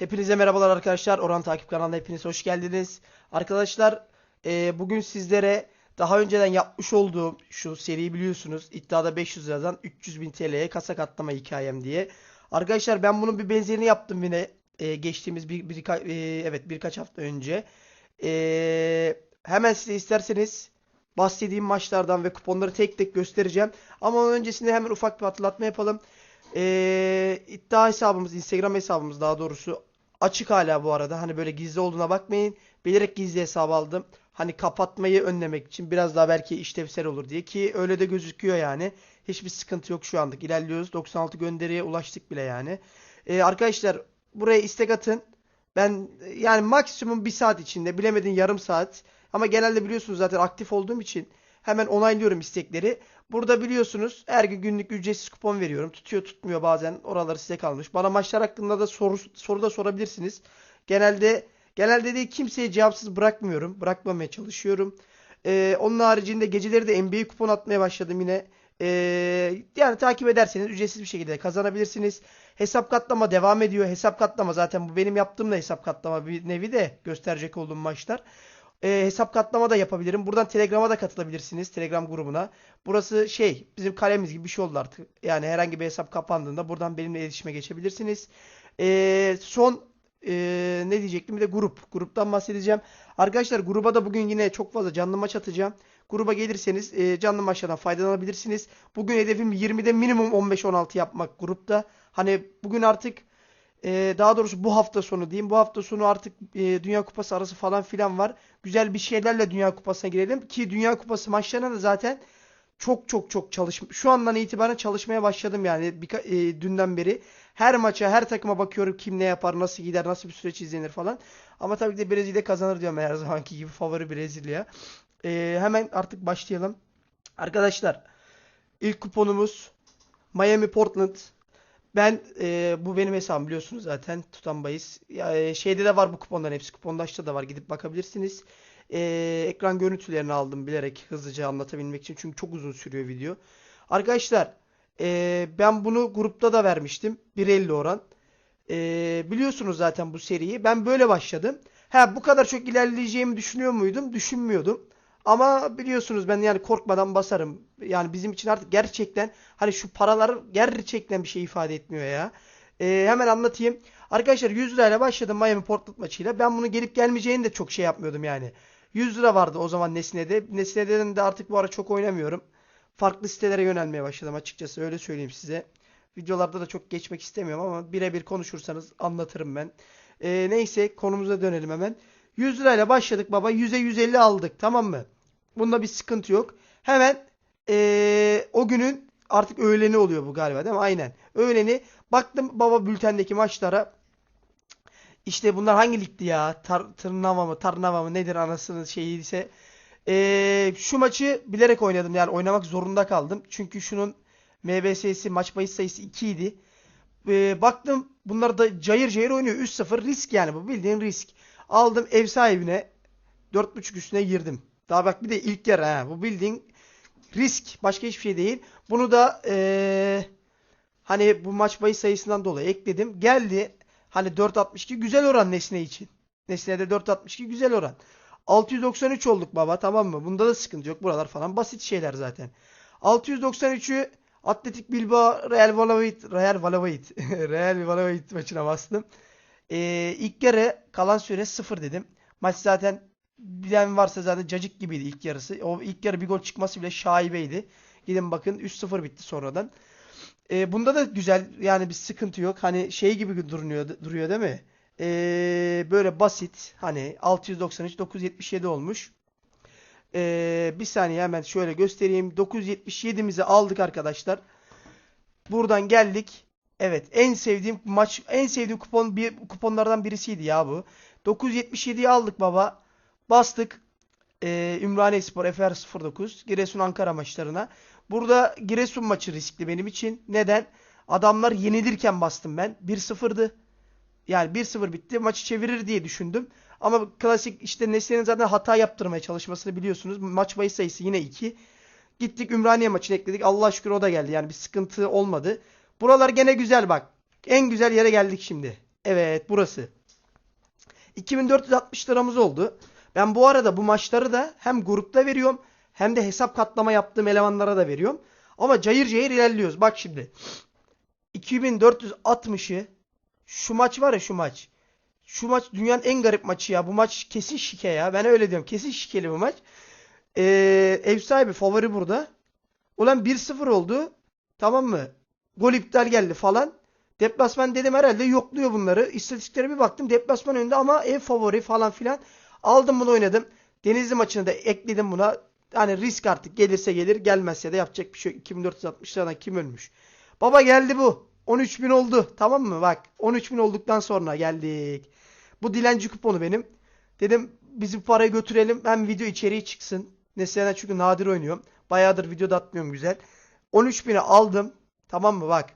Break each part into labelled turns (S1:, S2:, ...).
S1: Hepinize merhabalar arkadaşlar. Orhan Takip kanalına hepiniz hoş geldiniz. Arkadaşlar e, bugün sizlere daha önceden yapmış olduğum şu seriyi biliyorsunuz. İddiada 500 liradan 300 bin TL'ye kasa katlama hikayem diye. Arkadaşlar ben bunun bir benzerini yaptım yine e, geçtiğimiz bir, bir evet birkaç hafta önce. E, hemen size isterseniz bahsettiğim maçlardan ve kuponları tek tek göstereceğim. Ama onun öncesinde hemen ufak bir hatırlatma yapalım. Ee, iddia hesabımız, Instagram hesabımız daha doğrusu açık hala bu arada. Hani böyle gizli olduğuna bakmayın. Bilerek gizli hesap aldım. Hani kapatmayı önlemek için biraz daha belki işlevsel olur diye ki öyle de gözüküyor yani. Hiçbir sıkıntı yok şu anlık. İlerliyoruz. 96 gönderiye ulaştık bile yani. Ee, arkadaşlar buraya istek atın. Ben yani maksimum bir saat içinde bilemedin yarım saat. Ama genelde biliyorsunuz zaten aktif olduğum için hemen onaylıyorum istekleri. Burada biliyorsunuz her gün günlük ücretsiz kupon veriyorum. Tutuyor tutmuyor bazen oraları size kalmış. Bana maçlar hakkında da soru, soru da sorabilirsiniz. Genelde genelde de kimseye cevapsız bırakmıyorum. Bırakmamaya çalışıyorum. Ee, onun haricinde geceleri de NBA kupon atmaya başladım yine. Ee, yani takip ederseniz ücretsiz bir şekilde kazanabilirsiniz. Hesap katlama devam ediyor. Hesap katlama zaten bu benim yaptığım da hesap katlama bir nevi de gösterecek olduğum maçlar. Ee, hesap katlama da yapabilirim. Buradan Telegram'a da katılabilirsiniz. Telegram grubuna. Burası şey bizim kalemiz gibi bir şey oldu artık. Yani herhangi bir hesap kapandığında buradan benimle iletişime geçebilirsiniz. Ee, son e, ne diyecektim bir de grup. Gruptan bahsedeceğim. Arkadaşlar gruba da bugün yine çok fazla canlı maç atacağım. Gruba gelirseniz e, canlı maçlardan faydalanabilirsiniz. Bugün hedefim 20'de minimum 15-16 yapmak grupta. Hani bugün artık e, daha doğrusu bu hafta sonu diyeyim. Bu hafta sonu artık e, Dünya Kupası arası falan filan var. Güzel bir şeylerle Dünya Kupası'na girelim. Ki Dünya Kupası maçlarına da zaten çok çok çok çalış şu andan itibaren çalışmaya başladım yani birka- e, dünden beri. Her maça, her takıma bakıyorum kim ne yapar, nasıl gider, nasıl bir süreç izlenir falan. Ama tabii ki de Brezilya kazanır diyorum her zamanki gibi favori Brezilya. E, hemen artık başlayalım. Arkadaşlar ilk kuponumuz Miami Portland. Ben e, bu benim hesabım biliyorsunuz zaten tutan bahis. Ya, e, şeyde de var bu kuponların hepsi. Kupondaşta da var. Gidip bakabilirsiniz. E, ekran görüntülerini aldım bilerek hızlıca anlatabilmek için. Çünkü çok uzun sürüyor video. Arkadaşlar e, ben bunu grupta da vermiştim. 1.50 oran. E, biliyorsunuz zaten bu seriyi. Ben böyle başladım. Ha bu kadar çok ilerleyeceğimi düşünüyor muydum? Düşünmüyordum. Ama biliyorsunuz ben yani korkmadan basarım. Yani bizim için artık gerçekten hani şu paralar gerçekten bir şey ifade etmiyor ya. Ee, hemen anlatayım. Arkadaşlar 100 lirayla başladım Miami Portland maçıyla. Ben bunu gelip gelmeyeceğini de çok şey yapmıyordum yani. 100 lira vardı o zaman Nesine'de. Nesine'den de artık bu ara çok oynamıyorum. Farklı sitelere yönelmeye başladım açıkçası öyle söyleyeyim size. Videolarda da çok geçmek istemiyorum ama birebir konuşursanız anlatırım ben. Ee, neyse konumuza dönelim hemen. 100 lirayla başladık baba. 100'e 150 aldık tamam mı? Bunda bir sıkıntı yok. Hemen ee, o günün artık öğleni oluyor bu galiba değil mi? Aynen. Öğleni baktım baba bültendeki maçlara. İşte bunlar hangi ligdi ya? Tar Tırnava mı? Tarnava mı? Nedir anasının şeyi ise. Ee, şu maçı bilerek oynadım. Yani oynamak zorunda kaldım. Çünkü şunun MBS'si maç bahis sayısı 2 idi. Ee, baktım bunlar da cayır cayır oynuyor. 3-0 risk yani bu bildiğin risk. Aldım ev sahibine 4.5 üstüne girdim. Daha bak bir de ilk yarı ha. Bu bildiğin risk. Başka hiçbir şey değil. Bunu da ee, hani bu maç bahis sayısından dolayı ekledim. Geldi. Hani 4.62 güzel oran Nesne için. Nesne'de 4.62 güzel oran. 693 olduk baba tamam mı? Bunda da sıkıntı yok. Buralar falan basit şeyler zaten. 693'ü Atletik Bilbao Real Valladolid Real Valladolid Real Valladolid maçına bastım. Ee, ilk yarı kalan süre 0 dedim. Maç zaten bilen varsa zaten cacık gibiydi ilk yarısı. O ilk yarı bir gol çıkması bile şaibeydi. Gidin bakın 3-0 bitti sonradan. Ee, bunda da güzel yani bir sıkıntı yok. Hani şey gibi duruyor duruyor değil mi? Ee, böyle basit hani 693 977 olmuş. Ee, bir saniye hemen şöyle göstereyim. 977'mizi aldık arkadaşlar. Buradan geldik. Evet en sevdiğim maç en sevdiğim kupon bir kuponlardan birisiydi ya bu. 977'yi aldık baba. Bastık. Ee, Ümraniyespor FR09 Giresun Ankara maçlarına. Burada Giresun maçı riskli benim için. Neden? Adamlar yenilirken bastım ben. 1-0'dı. Yani 1-0 bitti. Maçı çevirir diye düşündüm. Ama klasik işte Nesli'nin zaten hata yaptırmaya çalışmasını biliyorsunuz. Maç bahis sayısı yine 2. Gittik Ümraniye maçını ekledik. Allah şükür o da geldi. Yani bir sıkıntı olmadı. Buralar gene güzel bak. En güzel yere geldik şimdi. Evet burası. 2460 liramız oldu. Ben bu arada bu maçları da hem grupta veriyorum hem de hesap katlama yaptığım elemanlara da veriyorum. Ama cayır cayır ilerliyoruz. Bak şimdi. 2460'ı şu maç var ya şu maç. Şu maç dünyanın en garip maçı ya. Bu maç kesin şike ya. Ben öyle diyorum. Kesin şikeli bu maç. Ee, ev sahibi favori burada. Ulan 1-0 oldu. Tamam mı? Gol iptal geldi falan. Deplasman dedim herhalde yokluyor bunları. İstatistiklere bir baktım. Deplasman önünde ama ev favori falan filan. Aldım bunu oynadım. Denizli maçını da ekledim buna. Hani risk artık gelirse gelir gelmezse de yapacak bir şey yok. 2460 liradan kim ölmüş? Baba geldi bu. 13.000 oldu. Tamam mı? Bak 13.000 olduktan sonra geldik. Bu dilenci kuponu benim. Dedim biz bu parayı götürelim. Hem video içeriği çıksın. Neslihan'a çünkü nadir oynuyorum. Bayağıdır video da atmıyorum güzel. 13.000'e aldım. Tamam mı? Bak.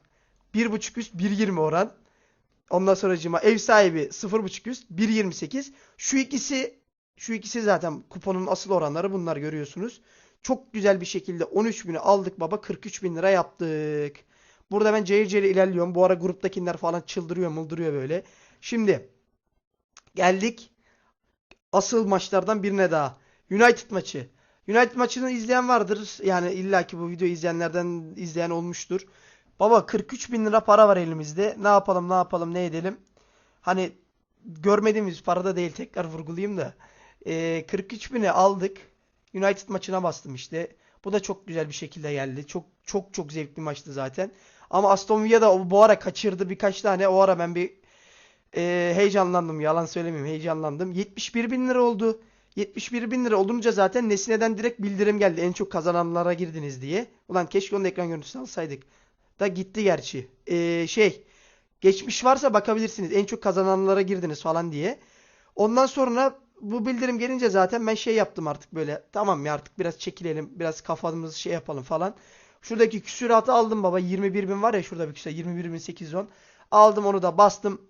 S1: 1.5 üst 1.20 oran. Ondan sonracığıma ev sahibi 0.5 üst 1.28. Şu ikisi şu ikisi zaten kuponun asıl oranları bunlar görüyorsunuz. Çok güzel bir şekilde 13.000'i aldık baba 43.000 lira yaptık. Burada ben cayır cayır ilerliyorum. Bu ara gruptakiler falan çıldırıyor mıldırıyor böyle. Şimdi geldik asıl maçlardan birine daha. United maçı. United maçını izleyen vardır. Yani illaki bu videoyu izleyenlerden izleyen olmuştur. Baba 43 bin lira para var elimizde. Ne yapalım ne yapalım ne edelim. Hani görmediğimiz parada değil tekrar vurgulayayım da. Ee, 43 bini aldık. United maçına bastım işte. Bu da çok güzel bir şekilde geldi. Çok çok çok zevkli maçtı zaten. Ama Aston Villa da bu ara kaçırdı birkaç tane. O ara ben bir e, heyecanlandım. Yalan söylemeyeyim heyecanlandım. 71 bin lira oldu. 71 bin lira olunca zaten Nesine'den direkt bildirim geldi. En çok kazananlara girdiniz diye. Ulan keşke onun ekran görüntüsünü alsaydık. Da gitti gerçi. Ee, şey geçmiş varsa bakabilirsiniz. En çok kazananlara girdiniz falan diye. Ondan sonra bu bildirim gelince zaten ben şey yaptım artık böyle. Tamam ya artık biraz çekilelim. Biraz kafamızı şey yapalım falan. Şuradaki küsuratı aldım baba. 21 bin var ya şurada bir küsur. 21 bin 810. Aldım onu da bastım.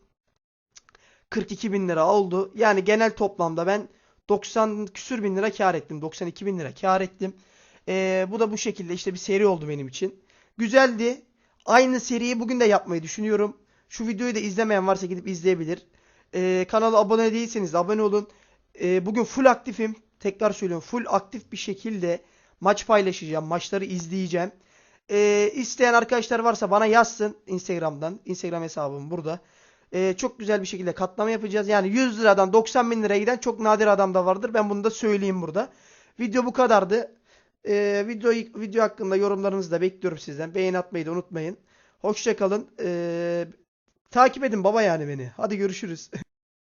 S1: 42 bin lira oldu. Yani genel toplamda ben 90 küsür bin lira kar ettim. 92 bin lira kar ettim. Ee, bu da bu şekilde işte bir seri oldu benim için. Güzeldi. Aynı seriyi bugün de yapmayı düşünüyorum. Şu videoyu da izlemeyen varsa gidip izleyebilir. Ee, kanala abone değilseniz de abone olun. Ee, bugün full aktifim. Tekrar söylüyorum. Full aktif bir şekilde maç paylaşacağım. Maçları izleyeceğim. Ee, isteyen arkadaşlar varsa bana yazsın Instagram'dan. Instagram hesabım burada. Ee, çok güzel bir şekilde katlama yapacağız. Yani 100 liradan 90 bin liraya giden çok nadir adam da vardır. Ben bunu da söyleyeyim burada. Video bu kadardı. Ee, video, video hakkında yorumlarınızı da bekliyorum sizden. Beğeni atmayı da unutmayın. Hoşçakalın. Ee, takip edin baba yani beni. Hadi görüşürüz.